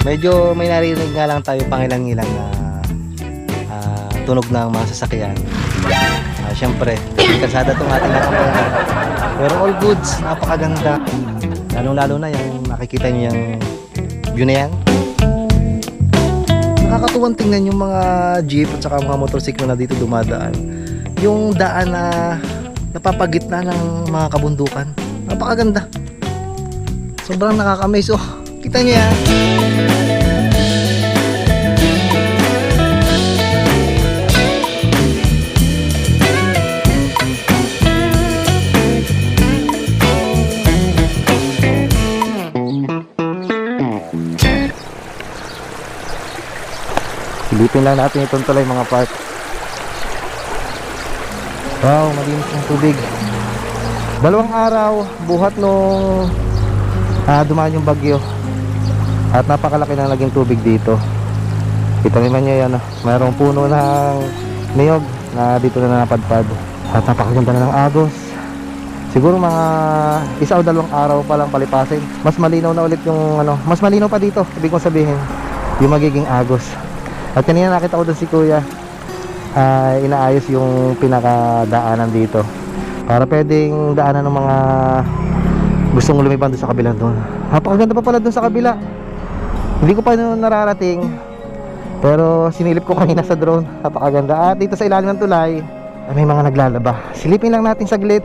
Medyo may narinig nga lang tayo pangilang-ilang na ah, tunog ng mga sasakyan. Ah, Siyempre, kasada itong ating nakabayan. Pero all goods, napakaganda. Lalong-lalo na yung nakikita niyo yung view na yan. Nakakatuwang tingnan yung mga jeep at saka mga motorsiklo na dito dumadaan. Yung daan na napapagitna ng mga kabundukan. Napakaganda. Sobrang nakaka-amaze. Oh, kita niyo yan. Silipin lang natin itong tulay mga park. Wow, malinis ng tubig. Dalawang araw, buhat nung ah, dumaan yung bagyo. At napakalaki na naging tubig dito. Kita naman nyo yan, ah. mayroong puno ng niyog na dito na napadpad. At napakaganda na ng agos. Siguro mga isa o dalawang araw pa lang palipasin. Mas malinaw na ulit yung ano, mas malinaw pa dito, ibig kong sabihin, yung magiging agos. At kanina nakita ko doon si Kuya ah, inaayos yung pinakadaanan dito para pwedeng daanan ng mga gustong lumipad doon sa kabila doon. Napakaganda pa pala doon sa kabila. Hindi ko pa nararating pero sinilip ko kanina sa drone. Napakaganda. At dito sa ilalim ng tulay ay may mga naglalaba. Silipin lang natin saglit.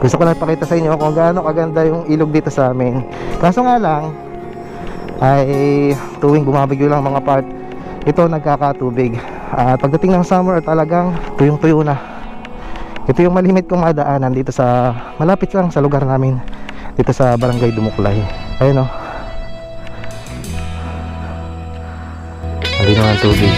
Gusto ko lang ipakita sa inyo kung gaano kaganda yung ilog dito sa amin. Kaso nga lang, ay tuwing bumabagyo lang mga part ito nagkakatubig at pagdating ng summer talagang tuyong tuyo na ito yung malimit kong madaanan dito sa malapit lang sa lugar namin dito sa barangay Dumuklay ayun o malinaw ang tubig.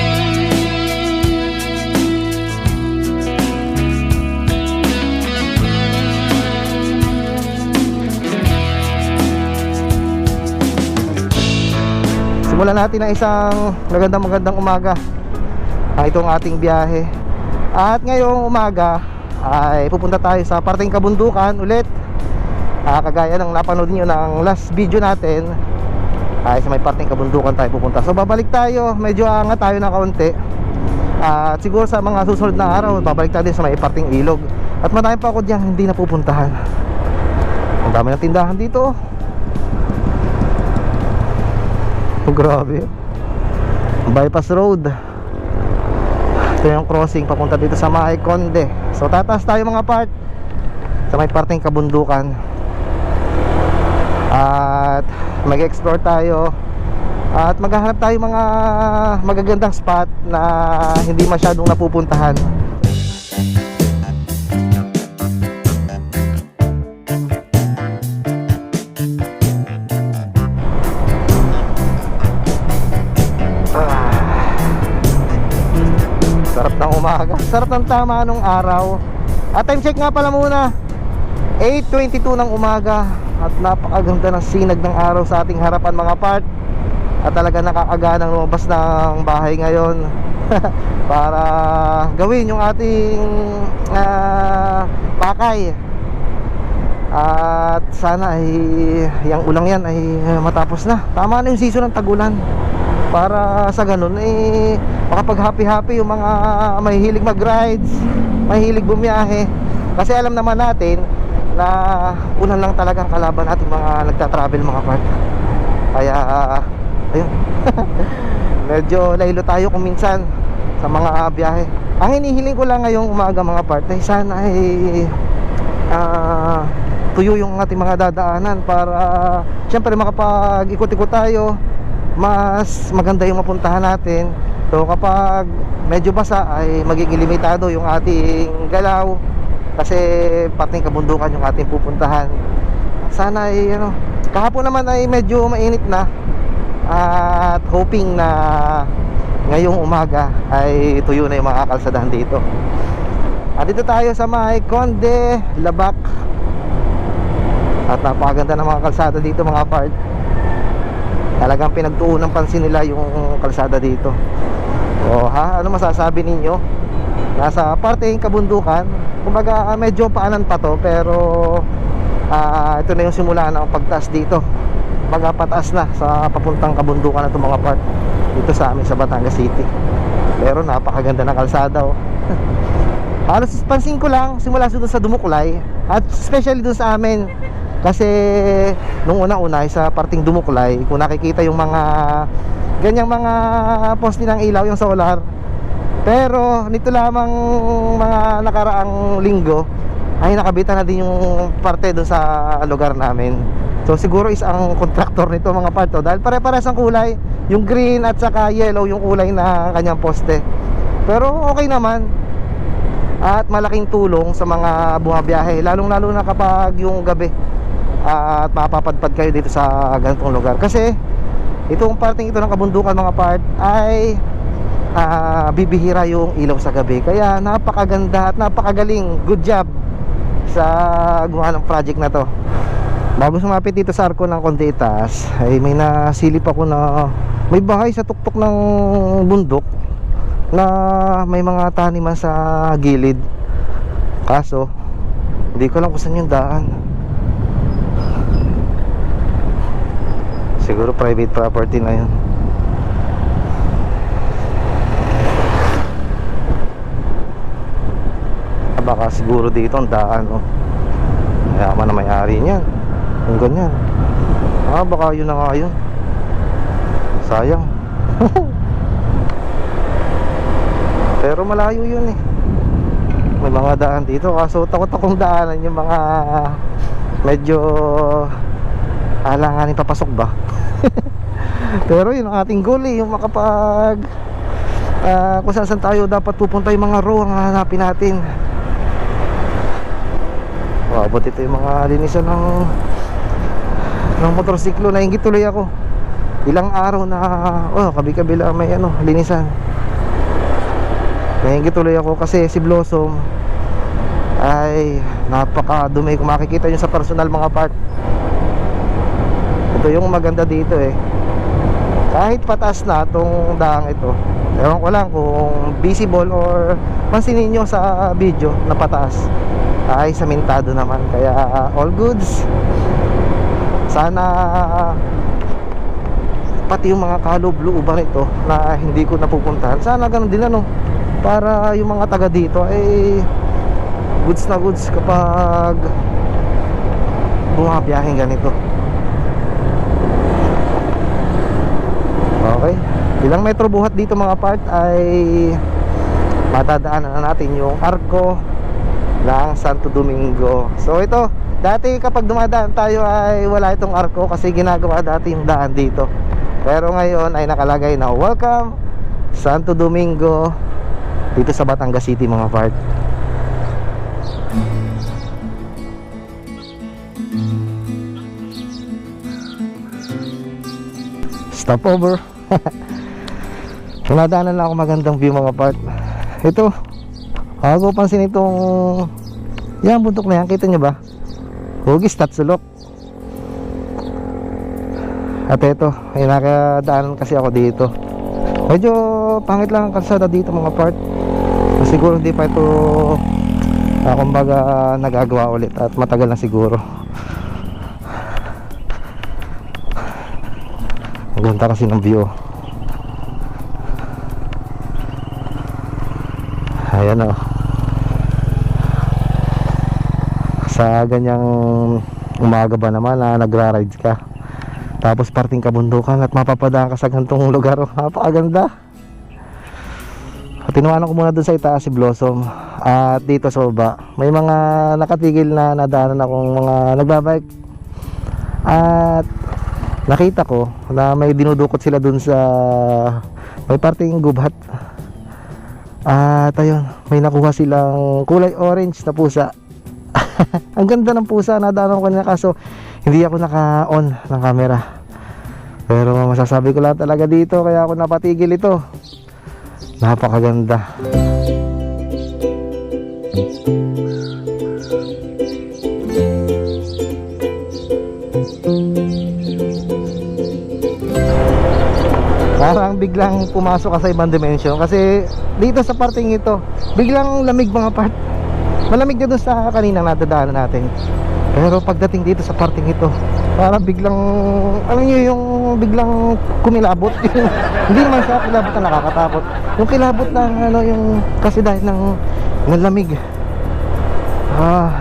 Simulan natin ang isang magandang magandang umaga. Ang itong ating biyahe. At ngayong umaga ay pupunta tayo sa parteng kabundukan ulit. Ah, Kagaya ng napanood nyo ng last video natin ay sa may parteng kabundukan tayo pupunta So babalik tayo, medyo angat tayo ng kaunti At siguro sa mga susunod na araw babalik tayo sa may parteng ilog At marami pa ako diyan hindi napupuntahan Ang dami ng tindahan dito Oh, grabe. Bypass road. Ito yung crossing papunta dito sa Mahay Conde. So tataas tayo mga part sa may parteng kabundukan. At mag-explore tayo. At maghahanap tayo mga magagandang spot na hindi masyadong napupuntahan. Sarap ng umaga. Sarap ng tama nung araw. At time check nga pala muna. 8.22 ng umaga. At napakaganda ng sinag ng araw sa ating harapan mga part. At talaga nakakaganang lumabas ng bahay ngayon. para gawin yung ating ah, pakay. At sana ay yung ulang yan ay matapos na. Tama na yung season ng tagulan para sa ganun eh makapag happy happy yung mga mahihilig mag rides mahihilig bumiyahe kasi alam naman natin na ulan lang talagang kalaban natin mga nagta-travel mga part kaya ayun. Medyo laylo tayo kung minsan sa mga biyahe. Ang hinihiling ko lang ngayong umaga mga part ay sana ay ah, tuyo yung ating mga dadaanan para syempre makapag ikot-ikot tayo. Mas maganda yung mapuntahan natin. So kapag medyo basa ay magiging limitado yung ating galaw kasi pating kabundukan yung ating pupuntahan. Sana ay ano kahapon naman ay medyo mainit na. At hoping na ngayong umaga ay tuyo na yung mga kalsadahan dito. At dito tayo sa may Conde Labak at napakaganda ng mga kalsada dito mga part talagang pinagtuon pansin nila yung kalsada dito. O ha? Ano masasabi ninyo nasa parteng kabundukan. Kumbaga ah, medyo paanan pa to pero ah, ito na yung simula ng pagtaas dito. Baga pataas na sa papuntang kabundukan na itong mga part dito sa amin sa Batangas City. Pero napakaganda ng kalsada oh. halos pansin ko lang simula doon sa Dumukulay at especially doon sa amin kasi nung una-una sa parting Dumukulay kung nakikita yung mga ganyang mga poste ng ilaw yung solar pero nito lamang mga nakaraang linggo ay nakabitan na din yung parte doon sa lugar namin. So siguro is ang kontraktor nito mga part to dahil pare-pares ang kulay yung green at saka yellow yung kulay na kanyang poste. Pero okay naman. At malaking tulong sa mga bumabiyahe lalong lalo na kapag yung gabi at mapapadpad kayo dito sa ganitong lugar. Kasi itong parting ito ng kabundukan mga part ay ah, bibihira yung ilaw sa gabi. Kaya napakaganda at napakagaling. Good job sa gumawa ng project na to. Bago sumapit dito sa arko ng konti itaas ay may nasilip ako na may bahay sa tuktok ng bundok na may mga taniman sa gilid. Kaso hindi ko lang kung yung daan. Siguro private property na yun baka siguro dito ang daan oh. mayaman na may-ari niyan. Yung ganyan. Ah baka yun na nga yun. Sayang. Pero malayo yun eh. May mga daan dito kaso takot akong daanan yung mga medyo alanganin papasok ba? Pero yun ang ating goal eh yung makapag ah, kung saan saan tayo dapat pupunta yung mga row ang hanapin natin abot ito yung mga linisan ng ng motorsiklo. Nainggit tuloy ako. Ilang araw na oh kabi-kabila may ano linisan. Tuloy ako kasi si Blossom ay napakadumi. Kung makikita nyo sa personal mga part ito yung maganda dito eh. Kahit patas na itong daang ito ewan ko lang kung visible or pansinin nyo sa video na pataas ay samintado naman. Kaya all goods. Sana pati yung mga kaloob-looban ito na hindi ko napupuntahan. Sana ganun din ano para yung mga taga dito ay goods na goods kapag bumabiyaheng ganito. Okay. Ilang metro buhat dito mga part ay matadaanan na natin yung arko ng Santo Domingo. So ito dati kapag dumadaan tayo ay wala itong arko kasi ginagawa dati yung daan dito. Pero ngayon ay nakalagay na welcome Santo Domingo dito sa Batangas City mga part. Stop over. Nadaanan lang ako magandang view mga part. Ito Ako pansin itong Yan bundok na yan. Kita nyo ba? Hugis Tatsulok. At ito Ay kasi ako dito. Medyo pangit lang ang kalsada dito mga part. Siguro hindi pa ito uh, Kumbaga nagagawa ulit At matagal na siguro. Ang ganda kasi ng view Ayan o Sa ganyang umaga ba naman na nagra-rides ka. Tapos parting kabundukan at mapapadaan ka sa gantong lugar. Napakaganda. Tinuwanan ko muna dun sa itaas si Blossom. At dito sa baba May mga nakatigil na nadaanan akong mga nagbabike. At nakita ko na may dinudukot sila dun sa may parting gubat at ayun may nakuha silang kulay orange na pusa ang ganda ng pusa nadaanan ko kanina kaso hindi ako naka on ng camera. Pero masasabi ko lang talaga dito kaya ako napatigil ito. Napakaganda. Parang biglang pumasok ka sa ibang dimension kasi dito sa parting ito, biglang lamig mga part. Malamig na doon sa kanina nadadaanan natin. Pero pagdating dito sa parting ito, Para biglang, ano nyo yung biglang kumilabot. Hindi naman sa kilabot na nakakatakot. Yung kilabot ng ano yung, kasi dahil ng, ng lamig. Ah,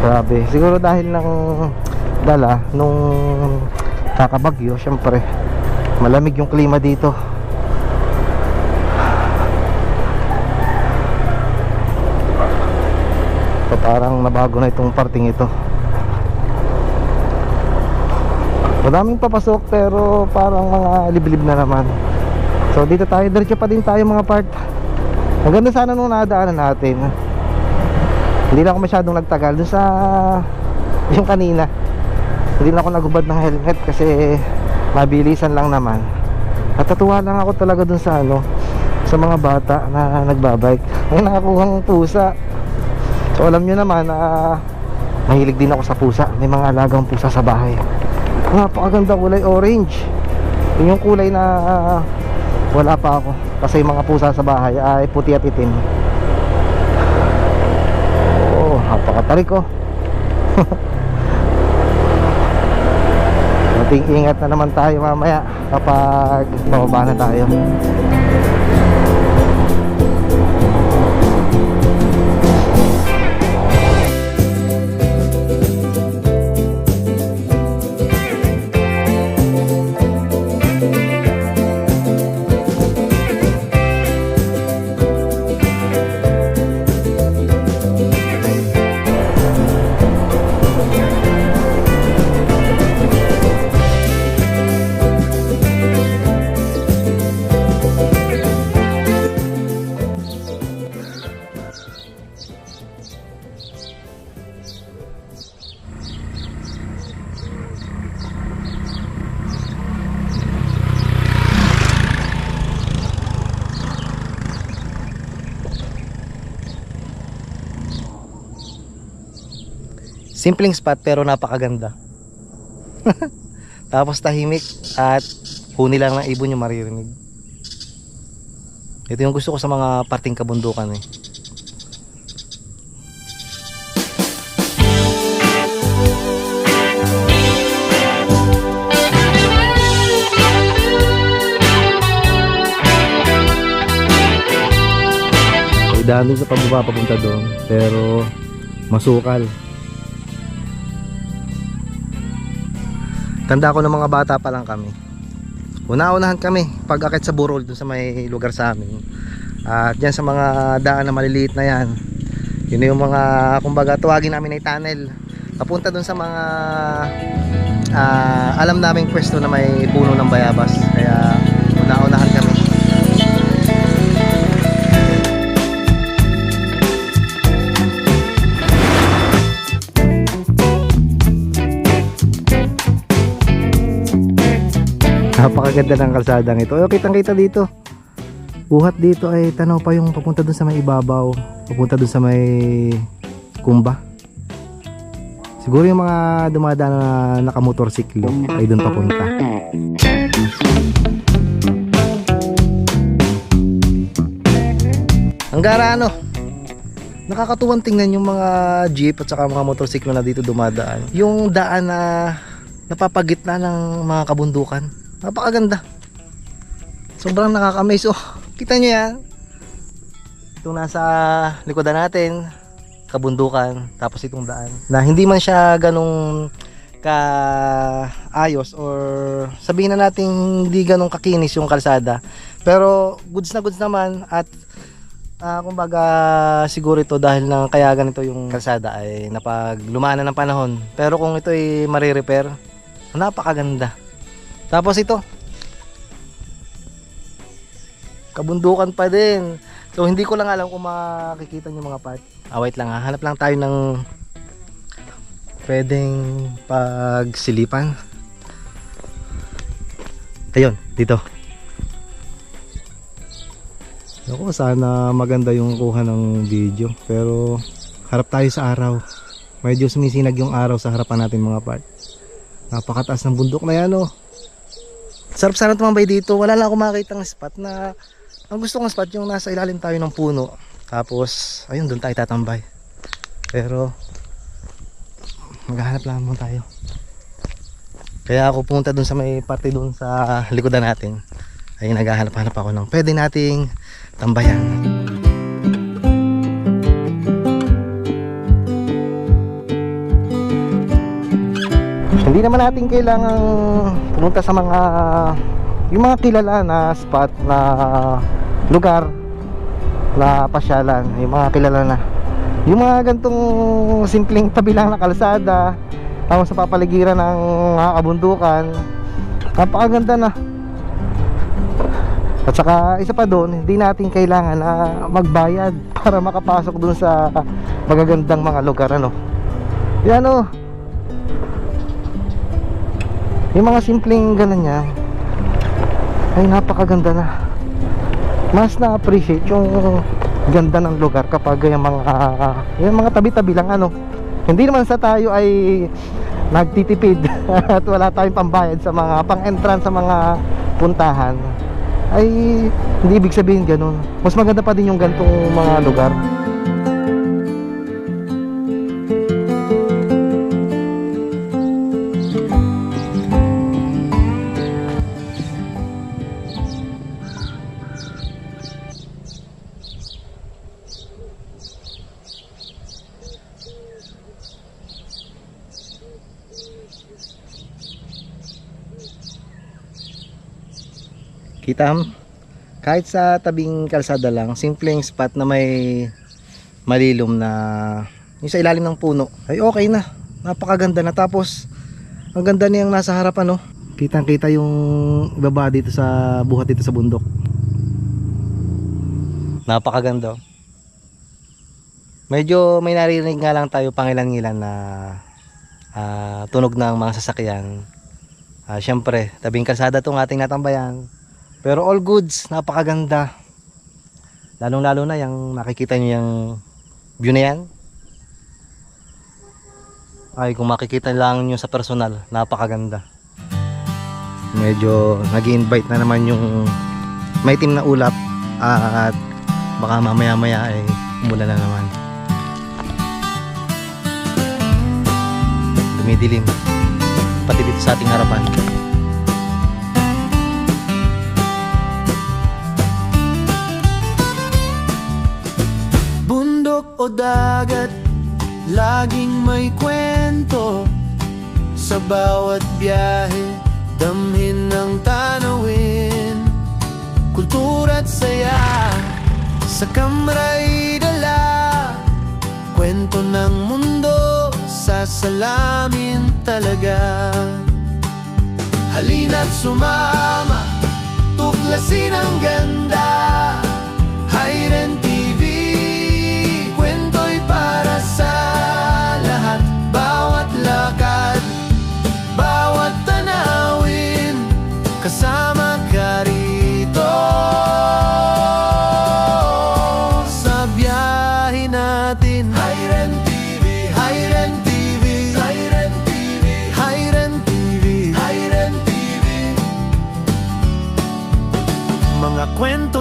grabe. Siguro dahil ng dala nung kakabagyo, syempre malamig yung klima dito. Parang nabago na itong parting ito. Madaming papasok pero parang mga liblib na naman. So dito tayo, diretso pa din tayo mga part. Maganda sana nung nadaanan natin. Hindi na ako masyadong nagtagal dun sa yung kanina. Hindi na ako nagubad ng helmet kasi mabilisan lang naman. Natatuwa lang ako talaga dun sa ano sa mga bata na nagbabike. May nakakuhang pusa. So alam nyo naman na mahilig din ako sa pusa. May mga alagang pusa sa bahay. Napakaganda kulay orange. Yun yung kulay na ah, wala pa ako. Kasi yung mga pusa sa bahay ay puti at itim. Oh, napakatarik oh. Ating ingat na naman tayo mamaya kapag bababa na tayo. Simpleng spot pero napakaganda. Tapos tahimik at huni lang ng ibon yung maririnig. Ito yung gusto ko sa mga parting kabundukan eh. Daan sa pababa papunta doon pero masukal. Tanda ko ng mga bata pa lang kami. Una-unahan kami pag akit sa Burol dun sa may lugar sa amin. At dyan sa mga daan na maliliit na yan. Yun yung mga kumbaga tuwagin namin ay tunnel. Papunta dun sa mga ah, alam naming pwesto na may puno ng bayabas. Kaya una-unahan Napakaganda ng kalsadang ito. Ay, kitang kita dito. Buhat dito ay tanaw pa yung papunta dun sa may ibabaw. Papunta dun sa may kumba. Siguro yung mga dumadaan na nakamotorsiklo ay dun papunta. Ang gara ano, nakakatuwang tingnan yung mga jeep at saka mga motorsiklo na dito dumadaan. Yung daan na napapagitna ng mga kabundukan. Napakaganda. Sobrang nakaka-amaze. Oh, kita nyo yan. Itong nasa likodan natin, kabundukan, tapos itong daan. Na hindi man siya ganong ka ayos or sabihin na natin hindi ganong kakinis yung kalsada. Pero goods na goods naman at Ah, kumbaga siguro ito dahil na kaya ganito yung kalsada ay napag lumana ng panahon. Pero kung ito ay marirepair, napakaganda. Tapos ito, kabundukan pa din. So hindi ko lang alam kung makikita niyo mga part. Ah, wait lang ha. Hanap lang tayo ng pwedeng pagsilipan. Ayun, dito. Ako, sana maganda yung kuha ng video. Pero harap tayo sa araw. Medyo sumisinag yung araw sa harapan natin mga part. Napakataas ng bundok na yan oh. Sarap sana tumambay dito. Wala lang ako makita ng spot na ang gusto kong spot yung nasa ilalim tayo ng puno. Tapos ayun doon tayo tatambay. Pero maghahanap lang muna tayo. Kaya ako pumunta dun sa may parte dun sa likodan natin. Ay naghahanap-hanap ako ng pwede nating tambayan. Hindi naman natin kailangang pumunta sa mga yung mga kilala na spot na lugar na pasyalan, yung mga kilala na. Yung mga gantong simpleng tabi lang na kalsada, tapos sa papaligiran ng mga kabundukan, napakaganda na. At saka isa pa doon, hindi natin kailangan na magbayad para makapasok doon sa magagandang mga lugar ano. Yan oh. Yung mga simpleng ganun niya ay napakaganda na. Mas na-appreciate yung ganda ng lugar kapag yung mga yung mga tabi-tabi lang ano. Hindi naman sa tayo ay nagtitipid at wala tayong pambayad sa mga pang-entrance sa mga puntahan ay hindi ibig sabihin ganun. Mas maganda pa din yung gantong mga lugar. Kitam, kahit sa tabing kalsada lang, simpleng spot na may malilom na yung sa ilalim ng puno, ay okay na. Napakaganda na. Tapos, ang ganda niyang nasa harapan, no? Kitang kita yung baba dito sa buhat dito sa bundok. Napakaganda. oh. Medyo may naririnig nga lang tayo pangilan-ngilan na ah, tunog ng mga sasakyan. Ah, Siyempre, tabing kalsada itong ating natambayan. Pero all goods, napakaganda. Lalong lalo na yung makikita nyo yung view na yan. Ay, kung makikita lang nyo sa personal, napakaganda. Medyo nag invite na naman yung may team na ulap at baka mamaya maya ay umulan na naman. Dumidilim. Pati dito sa ating harapan. O dagat, laging may kwento. Sa bawat biyahe, damhin ng tanawin. Kultura't saya, sa kamra'y dala. Kwento ng mundo, sasalamin talaga. Halina't sumama, tuklasin ang ganda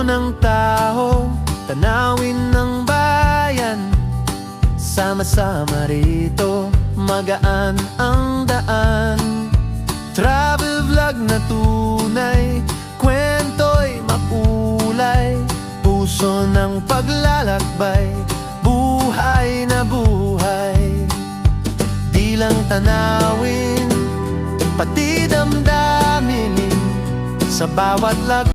ng tao, tanawin ng bayan. Sama-sama rito, magaan ang daan. Travel vlog na tunay, kwento'y makulay. Puso ng paglalakbay, buhay na buhay. Di lang tanawin, pati damdamin Sa bawat lag